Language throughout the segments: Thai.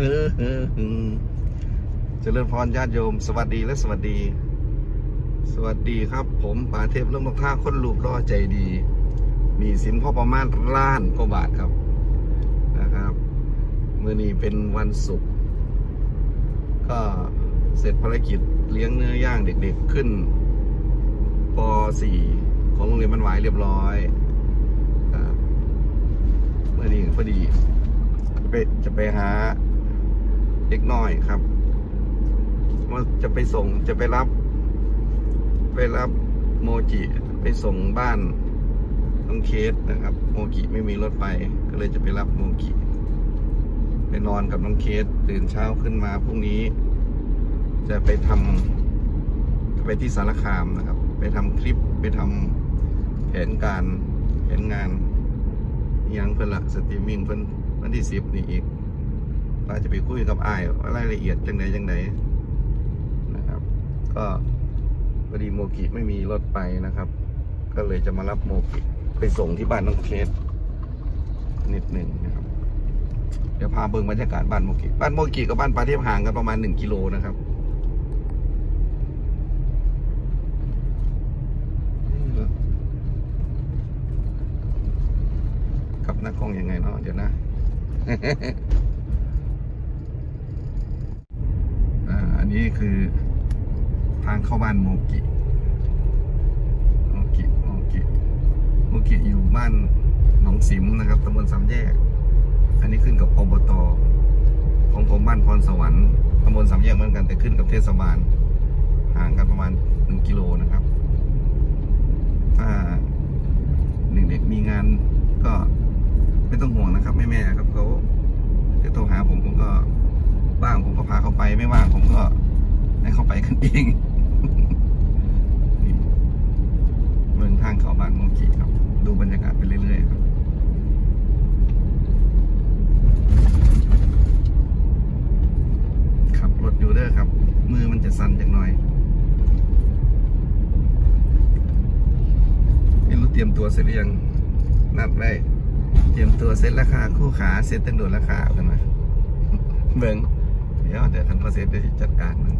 เฮ้อเจริญพรญาติโยม สวัสดีและสวัสดี สวัสดีครับ ผมป่าเทพเริ่มนกท่าคนรูปร่อใจดี มีสินพ่อประมาณล้านกว่าบาทครับนะครับเมื่อนี้เป็นวันศุกร์ก็เสร็จภารกิจเลี้ยงเนื้อย่างเด็กๆขึ้นป .4 ของโรงเรียนมันหวายเรียบร้อยเมื่อนี้พอดี จะไปจะไปหา เด็กน้อยครับว่าจะไปส่งจะไปรับ ไปรับโมจิไปส่งบ้านน้องเคสนะครับ โมกิไม่มีรถไปก็เลยจะไปรับโมกิไปนอนกับน้องเคสตื่นเช้าขึ้นมาพรุ่งนี้ จะไปทำจะไปที่สารคามนะครับ ไปทำคลิปไปทำแผนการแผนงานยังเพิ่นละสตรีมมิ่งเพิ่นวันที่สิบนี่อีก เราจะไปคุยกับอ้ายว่ารายละเอียดจังใดจังใดนนะครับ ก็พอดีโมกิไม่มีรถไปนะครับ ก็เลยจะมารับโมกิไปส่งที่บ้านน้องเคสนิดหนึ่งนะครับ เดี๋ยวพาเบิ่งบรรยากาศบ้านโมกิบ้านโมกิกับบ้านปลาเทพห่างกันประมาณหนึ่งกิโลนะครับกับหน้ากล้องยังไงเนาะเดี๋ยวนะ อ่าอั นี้คือทางเข้าบ้านโมกิ โมกิ โมกิ โมกิอยู่บ้านหนองสิมนะครับตำบลสามแยก อันนี้ขึ้นกับอบต ของผมบ้านพรสวรรค์ตำบลสามแยกเหมือนกันแต่ขึ้นกับเทศบาล ห่างกันประมาณหนึ่งกิโลนะครับ ถ้าเด็กๆมีงานก็ไม่ต้องห่วงนะครับแม่แม่ๆครับเขาจะโทรหาผมผมก็ว่างผมก็พาเขาไปไม่ว่างผมก็ ให้เขาไปกันเองเมืองทางเขาบานโมกิครับ ดูบรรยากาศไปเรื่อยๆครับขับรถอยู่เด้อครับ มือมันจะสั่นจังหน่อยไม่รู้เตรียมตัวเสร็จหรือยังนัดได้เตรียมตัวเซ็ตราคาคู่ขาเซ็ตตั้งโดดราคาเอากันมาเบิ่งเดี๋ยวเดี๋ยวคันพอเซ็ตเดี๋ยวจัดการมัน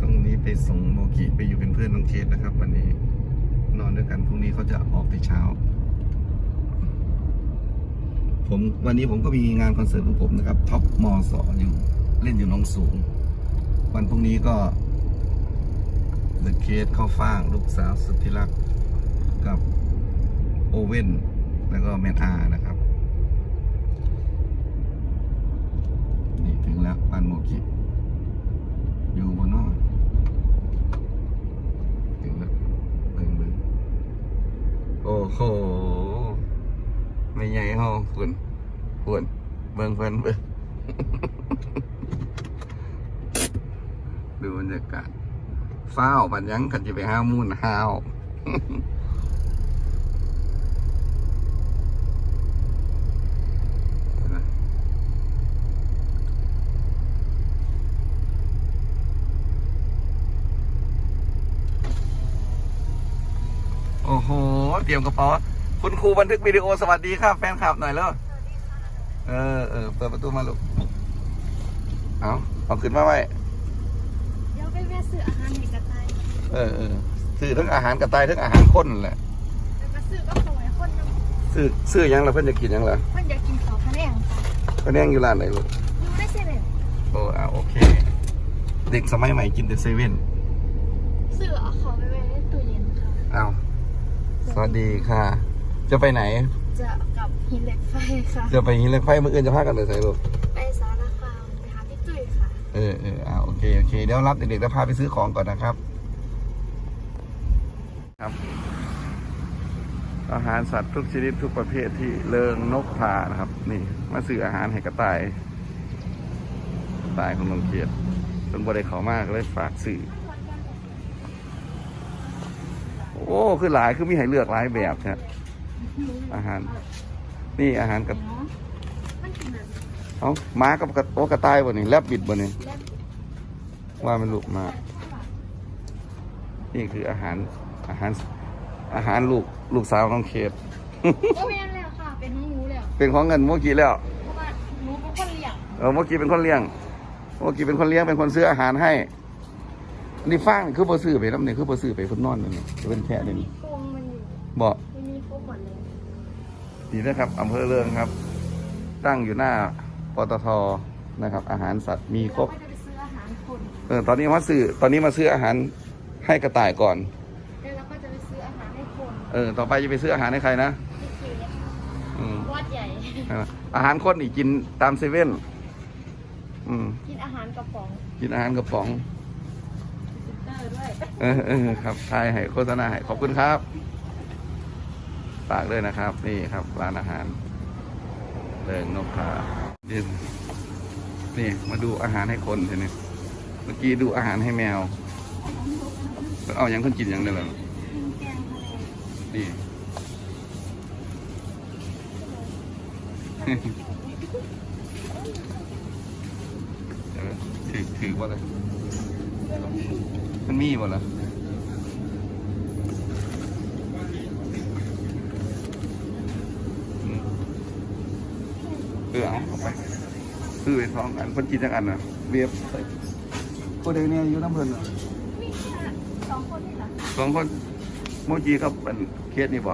ตรงนี้ไปส่งโมกิไปอยู่เป็นเพื่อนน้องเคสนะครับ วันนี้ นอนด้วยกันพรุ่งนี้เขาจะออกแต่เช้า ผมวันนี้ผมก็มีงานคอนเสิร์ตของผมนะครับท็อปมอสออยู่เล่นอยู่น้องสูง วันพรุ่งนี้ก็เดอะเคสเข้าฟ่างลูกสาวสุดที่รักกับโอเว่น แล้วก็แมนอานะครับ นี่ถึง แล้วบ้านโมกิอยู่บนนอกถึงแล้วเบิ่งเบิ่งโอ้โหไม่ใหญ่ห้องฝุ่นฝุ่นเบิ่งเพิ่นเบิ่งดูบรรยากาศฟ้าวปันยังกันจะไปห้ามูนห้าว โอ้โห เตรียมกระเป๋าคุณครูบันทึกวิดีโอสวัสดีครับแฟนคลับหน่อยแล้วเออเออเปิดประตูมาลูกเอาเอาขึ้นมาไว้เดี๋ยวไปแวะซื้ออาหารให้กระต่ายเออเออซื้อทั้งอาหารกระต่ายทั้งอาหารข้นนั่นแหละแล้วก็ซื้อก็ส่งให้คนนึงซื้อซื้อหยังละเพื่อนจะกินหยังละเพิ่นอยากกินข้าวพะแนงค่ะก็แน่งอยู่ร้านไหนลูกอยู่ในเซเว่นโอ้อ่าโอเค เด็กสมัยใหม่กินแต่เซเว่นซื้อเอาของไปไว้ในตู้เย็นค่ะเอา สวัสดีค่ะ จะไปไหน จะกลับหินเหล็กไฟค่ะ จะไปหินเหล็กไฟเมื่ออื่นจะพากันเลยใส่ลูกไปสารคามไปหาพี่ตุ้ยค่ะ เออเอออ่าโอเคโอเคเดี๋ยวรับเด็กๆแล้วพาไปซื้อของก่อนนะครับ ครับ อาหารสัตว์ทุกชนิดทุกประเภทที่เลิงนกพานะครับ นี่ มาซื้ออาหารให้กระต่ายกระต่ายของน้องเกียรติเป็นบริเขามากเลยฝากซื้อ โอ้ คือหลายคือมีให้เลือกหลายแบบใช่อาหาร นี่อาหารกับมันเป็นแบบเอ้าม้ากับกระโอ้กระต่ายบ่นี่แลบบิดบ่นี่แลบว่ามันลูกมานี่คืออาหารอาหารอาหารลูกลูกสาวน้องเขตก็แม่นแล้วค่ะเป็นของหนูแล้วเป็นของเงินเมื่อกี้แล้วเพราะว่าหนูเป็นคนเลี้ยงเออเมื่อกี้เป็นคนเลี้ยงเมื่อกี้เป็นคนเลี้ยงเป็นคนซื้ออาหารให้ นี่ฟางคือบ่ซื้อไปน้ำเนี่ยคือบ่ซื้อไปเพุ่นนอนนั่นนี่จะเป็นแค่เดี๋ยวนี้กรงมันอยู่บอกมันมีครบหมดเลยนี่นะครับอำเภอเริงครับ ตั้งอยู่หน้าปตทนะครับ อาหารสัตว์มีครบเราก็จะไปซื้ออาหารคนเออตอนนี้มาซื้อตอนนี้มาซื้ออาหารให้กระต่ายก่อน แล้วเราก็จะไปซื้ออาหารให้คนเออ ต่อไปจะไปซื้ออาหารให้ใครนะที่เค้กอืมวัดใหญ่ เอออาหารคนนี่กินตามเซเว่นอืมกินอาหารกระป๋อง กินอาหารกระป๋องซิส เออเออครับทายให้โฆษณาให้ขอบคุณครับฝากด้วยนะครับ นี่ครับร้านอาหารเริงนกพานี่นี่มาดูอาหารให้คนทีนี้เมื่อกี้ดูอาหารให้แมวเอาอย่างคนกินอย่างได้หรอกินแกงทะเลนี่เดี๋ยวถือถือว่าอะไร มันมีบ่เหรออืมเออเอาเอาไปซื้อไปสองอันคนกินจังอันน่ะเรียบใส่ก็ได้เนี่ยอยู่น้ำเพลินน่ะมีแค่สองคนนี่เหรอสองคนโมจีกับเป็นเคสนี่บ่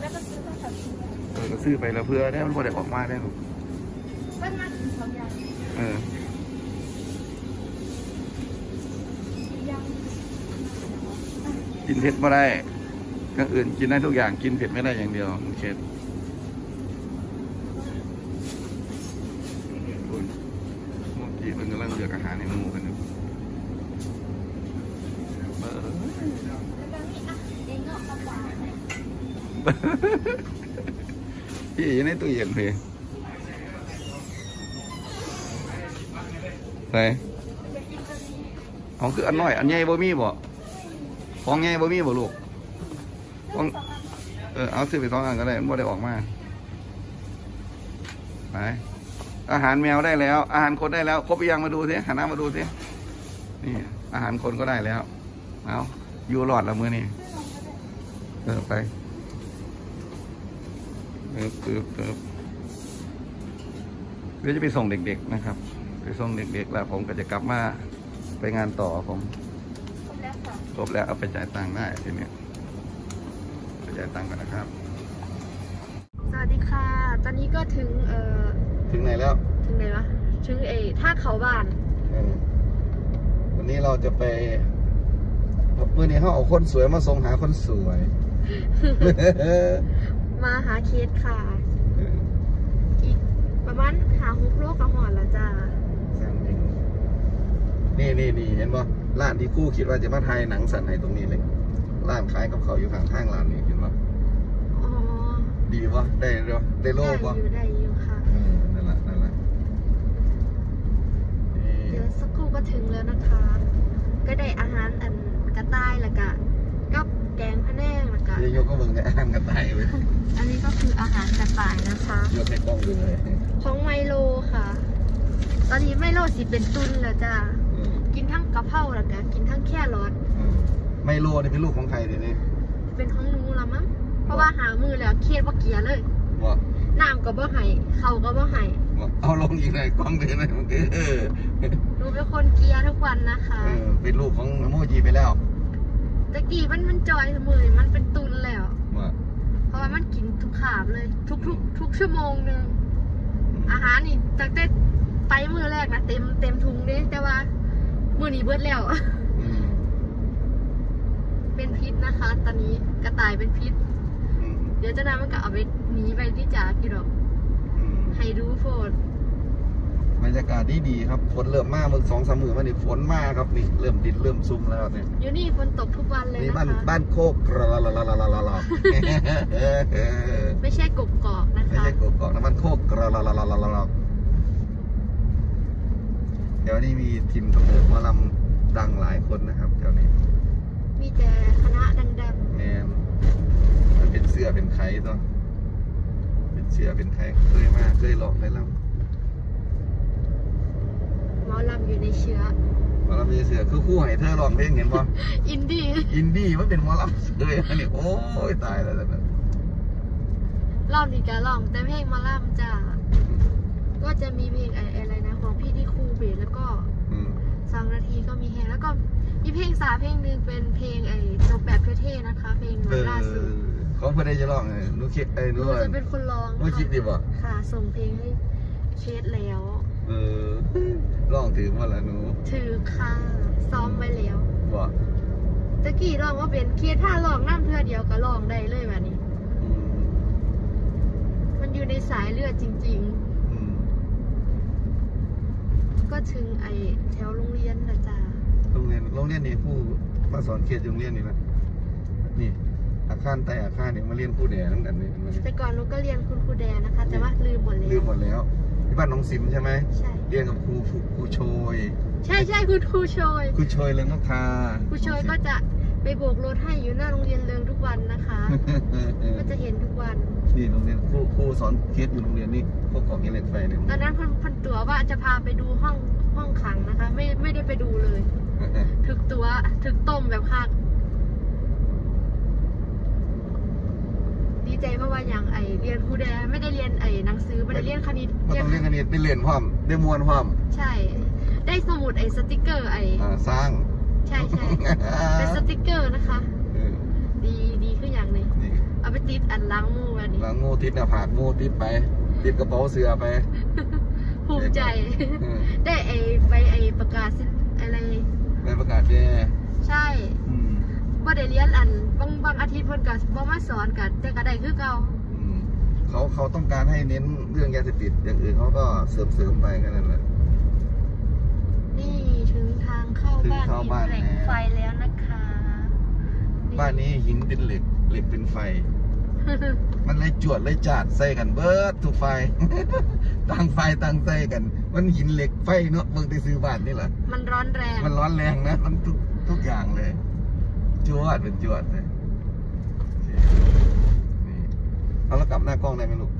แล้วก็ซื้อมาสับเออก็ซื้อไปแล้วเพื่อได้มันบ่ได้ออกมาได้หรอกบ้านมาถึงสองอย่างเออ ยัง กินเผ็ดไม่ได้อย่อื่นกินได้ทุกอย่างกินเผ็ดไม่ได้อย่างเดียวโอเคโอ้ยเมื่อกี้มันกำลังเลือกอาหารในหมูกันอยู่พี่อยู่ในตู้เย็นพี่ใส่ของคืออันน้อย อันใหญ่บ่มีบ่ ของใหญ่บ่มีบ่ลูกของเออเอาซื้อไปสองอันก็ได้บ่ได้ออกมาไปอาหารแมวได้แล้ว อาหารคนได้แล้ว ครบหรือยังมาดูสิหันหน้ามาดูสินี่ อาหารคนก็ได้แล้ว เอาอยู่หลอดละมือนี่เออไปเออปึ๊บปึ๊บเดี๋ยวจะไปส่งเด็ก ๆ นะครับ ไปส่งเด็กๆแล้วผมก็จะกลับมาไปงานต่อผม ค่ะครบแล้วเอาไปจ่ายตังค์ได้ทีเนี้ยไปจ่ายตังค์กันนะครับ สวัสดีค่ะ ตอนนี้ก็ถึงเอ่อถึงไหนแล้วถึงไหนวะถึงเอท่าเขาบ้านเออวันนี้เราจะไปเมื่อนี้เขาเอาคนสวยมาส่งหาคนสวย มาหาเคสค่ะ อีกประมาณหาฮุกโลกกระหอนแล้วจ้าสร้างเองนี่นี่นี่เห็นป่ะ ร้านที่คู่คิดว่าจะมาถ่ายหนังสันในตรงนี้เลยร้านขายกับเขาวอยู่ข้างทางร้านนี้เห็นป่ะอ๋อดีป่ะได้เด้อได้โลได้กป่ะอยู่ได้อยู่ค่ะ เออนั่นแหละนั่นแหละนี่เดี๋ยวสักครู่ก็ถึงแล้วนะคะ ก็ได้อาหารอันกระต่ายแล้วก็กับแกงพะแนงแล้วก็เดี๋ยวยกก็เบิ่งให้อ่านกันตายไปอันนี้ก็คืออาหารกระต่ายนะคะ ยกให้กล้องดูเลย ของไมโลค่ะ ตอนนี้ไมโลสิเป็นตุนแล้วจ้าอืม กินทั้งกะเพราแล้วก็กินทั้งแค่รสอืมไมโลนี่เป็นลูกของใครทีนี้เป็นของหนูละมั้งเพราะว่าหามือแล้วเครียดว่าเกียร์เลยบอกน้ำก็บ่ให้เขาก็บ่ให้บอกเอาลงอีกหน่อยกล้องเดือนหน่อยเมื่อกี้เออหนูเป็นคนเกียร์ทุกวันนะคะเออเป็นลูกของโมจีไปแล้วตะกี้มันมันจอยเสมอมันเป็นตุนแล้วว่าเพราะว่ามันกินทุกขาบเลย ทุกทุกทุกชั่วโมงหนึ่งอาหารนี่ตั้งแต่ไปมือแรกนะเต็มเต็มถุงเด้แต่ว่ามือ นี้เบิดแล้ว อืมเป็นพิษนะคะ ตอนนี้กระต่ายเป็นพิษ อืมเดี๋ยวเจะนำมันก็เอาไปหนีไปที่จ่ากี่ดอกอืมให้ดูโฟดบรรยากาศดีดีๆครับฝนเริ่มมาเมื่อสองสามมือมานี่ฝนมาครับนี่เริ่มดินเริ่มซุ่มแล้วเนี่ยอยู่นี่ฝนตกทุกวันเลยนี่นะบ้านคะ บ้านโคกกระลาลาลาลาลาลาลาไม่ใช่กบกอกนะไม่คะ ใช่กกอกนะบ้านโคกกระลาลาลาลาลาลา เดี๋ยวนี้มีทีมตำรวจหมาลำดังหลายคนนะครับเดี๋ยวนี้มีแต่คณะดังแมนมันเป็นเสื้อเป็นไข่ตัวเป็นเสื้อเป็นไข่เคยมาเคยหลอกเลยลๆหมอลำอยู่ในเชื้อำมาลำเสือคือคู่ให้เธอร้องเพลงเห็นป่ะ อินดี้อินดี้มันเป็นหมอลำเลยอันนี้โอ้ยตายแล้วนะรอบนี้ก็ลองแต่เพลงหมาล่ำจ้าก็จะมีเพลงไอ้อะไรนะของพี่ที่ครูเบสแล้วก็ อืม สองนาทีก็มีแฮงแล้วก็มีเพลงสาเพลงหนึ่งเป็นเพลงไอ้จบแบบเท่ๆนะคะ เพลงเออล่าสุดเขาเพื่อได้จะร้องไงหนูคิดไอ้หหนูนูว่าจะเป็นคนร้องหนูคิดดีป่ะค่ะ ส่งเพลงให้เคสแล้ว เออร้องถือว่าละหนูถือค่ะซ้อมไว้แล้วบ่ตะกี้ร้องว่าเป็นเคสถ้าร้องน้ำเพื่อเดียวก็ร้องได้เลยแบบนี้อืมมันอยู่ในสายเลือดจริงอืมๆก็ ถึงไอ้แถวโรงเรียนนะจ้าโรงเรียนโรงเรียนนี่ผู้มาสอนเขตโรงเรียนนี่นะนี่อาคารใต้อาคารนี่มาเรียนผู้แดนั่งกันนี่มันแต่ก่อนหนูก็เรียนคุณครูแดนนะคะ แต่ว่าลืมหมดแล้วลืมหมดแล้วที่บ้านน้องซิมใช่ไหมใช่เรียนกับครูครูครูโชย ใช่ใช่คุณครูโชยครูโชยเรืองนกทาครูโชยก็จะ ไปโบกรถให้อยู่หน้าโรงเรียนเริงทุกวันนะคะ ก็จะเห็นทุกวันนี่โรงเรียนครูครูสอนเคสอยู่โรงเรียนนี่พวกของเอเล็กไฟเนี่ยตอนนั้นเพันเพันตัวว่าจะพาไปดูห้องห้องขังนะคะ ไม่ไม่ได้ไปดูเลย ถึกตัวถึกต้มแบบคักดีใจเพราะว่าอย่างไอเรียนครูแดนไม่ได้เรียนไอหนังสือไม่ได้เรียนคณิตก็ต้องเรียนคณิตได้เรียนพร้อมได้มวนพร้อมใช่ ได้สมุดไอสติกเกอร์ไออ่าสร้าง ใช่ใช่เป็นสติกเกอร์นะคะ เออดีดีขึ้นอย่างหนึ่งนี่เอาไปติดอันล้างมือวันนี้หลังงูติดหน้าผากงูติดไป ติดกระเป๋าเสือไปภูมิใจ เออได้ไอไปไอประกาศสิอะไร ในประกาศแย่ใช่อืมว่าได้เรียนอันบางบางอาทิตย์เพิ่นก็บ่มาสอนกันแต่ก็ได้คือเก่าอืมเขาเขาต้องการให้เน้นเรื่องยาเสพติดอย่างอื่นเขาก็เสริมเสริมไปแค่นั้นแหละนี่ถึงทาง เข้าถึงบ้านเข้าหินบ้านเหล็กแล้วไฟแล้วนะคะ บ้านนี้หินเป็นเหล็กเหล็กเป็นไฟ มันเลยจวดเลยจาดใส่กันเบิดทุกไฟต่างไฟต่างใส่กัน มันหินเหล็กไฟเนาะเบิ่งแต่ซื้อบ้านนี่แหละมันร้อนแรง มันร้อนแรงนะ มันทุกทุกอย่างเลย จวดเป็นจวดเลยเอาแล้วกลับหน้ากล้องได้ไหมลูก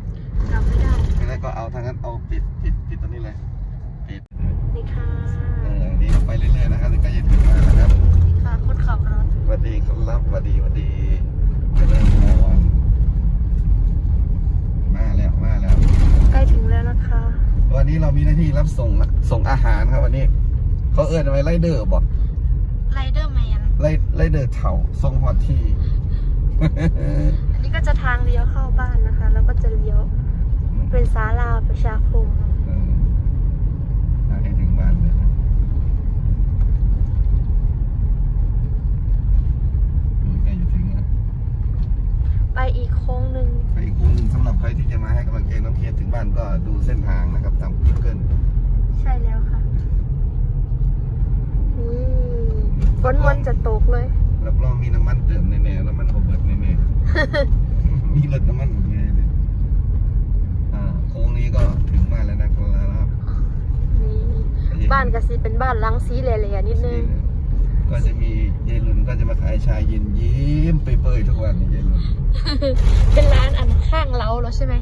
กลับไม่ได้ไม่ได้ก็เอาทางนั้นเอาปิดปิดปิดตัวนี้เลยปิดนี่ค่ะ ไปเรื่อยๆนะครับใกล้จะถึงแล้วนะครับนี่ค่ะคนขับรถสวัสดีครับสวัสดีสวัสดีเจริญพรมาแล้วมาแล้ว ใกล้ถึงแล้วนะคะ วันนี้เรามีหน้าที่รับส่งส่งอาหารครับวันนี้ เขาเอิ้นไว้ไล่เดอร์บอกไรเดอร์แมนไล่ไล่เดอร์เถ่าส่งฮอตที่อันนี้ก็จะทางเลี้ยวเข้าบ้านนะคะ แล้วก็จะเลี้ยวเป็นศาลาประชาคม เออมาให้ถึงบ้านเลยนะอืมใกล้จะถึงแล้ว ไปอีกโค้งหนึ่งไปอีกคู่หนึ่งสำหรับใครที่จะมาให้กำลังใจน้องเคียนถึงบ้านก็ดูเส้นทางนะครับตาม Google ใช่แล้วค่ะนี่ฝนวันจะตกเลย รับรองมีน้ำมันเติมแน่ๆน้ำมันโอเบิร์ตแน่ๆ มีรถน้ำมันหมดแน่เลยอ่าโค้งนี้ก็ถึงบ้านแล้วนะครับนี่บ้านกะสิเป็นบ้านหลังสีแหล่ๆนิดนึง ก็จะมียายหลุนก็จะมาขายชาเย็นยิ้มเปื่อยๆทุกวันยายหลุนเป็นร้านอันข้างเราแล้วใช่ไหม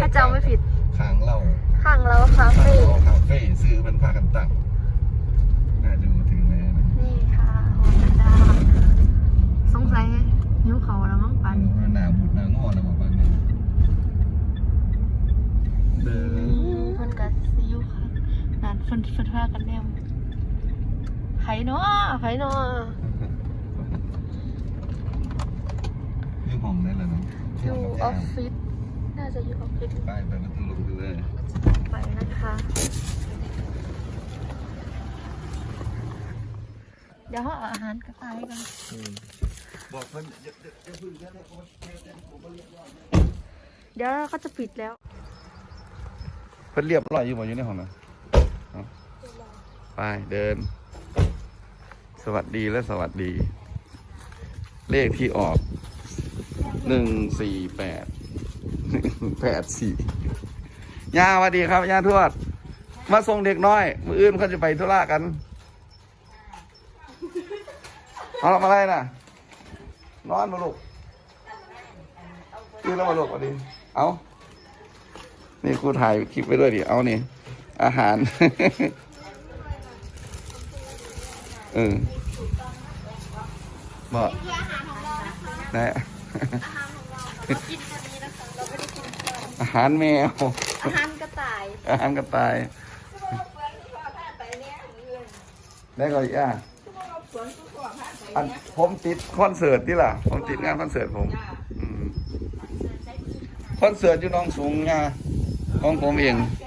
ถ้าจำไม่ผิดข้างเหล่าข้างเราคาข้างเฟ่เหล่าคาเฟ่ซื้อเป็นพากันตั้งน่าดูถึงแล้วนะนี่ค่ะโฮมดาสงสัยนิ้วเขาแล้วมั้งปันหน้าบุดหน้างอแล้วบอกว่าเนี่ยเดินเพิ่นกับซิวค่ะนั่นเพิ่นเพิ่นพากันแนมไผเนาะไผเนาะนี่ห้องได้แล้วนะ อยู่ออฟฟิศ น่าจะอยู่ออฟฟิศ ไปไปประตูลงไปเลยไปนะคะ เดี๋ยวเขาเอาอาหารกระต่ายกันบอกเพิ่นอย่าอย่าอย่าพึ่งอย่าอย่าผมผมบ่เรียบร้อยเดี๋ยวเขาจะปิดแล้ว เพิ่นเรียบร้อยอยู่บ่อยู่ในห้องนะเอาไปเดิน สวัสดีและสวัสดี เลขที่ออก หนึ่งสี่แปดแปดสี่ย่าสวัสดีครับย่าทวด มาส่งเด็กน้อย มืออื่นเขาจะไปธุระกัน เอาทำอะไรน่ะ นอนมาลูกตื่นแล้วมาลูกสวัสดีเอานี่ครูถ่ายคลิปไปด้วยดิ เอานี่ อาหาร เออบอกนี่คื ออาหารของเรานะคะนะอาหารของเราเรากินกันนี้นะคะ เราไม่ได้กินข้าวอาหารแมว อาหารกระต่ายอาหารกระต่ายได้ก็อีกอะอันผมติดคอนเสิร์ตนี่ล่ะ ผมติดงานคอนเสิร์ตผมอืมคอนเสิร์ตอยู่หน้องสูงงาของผมเอง แก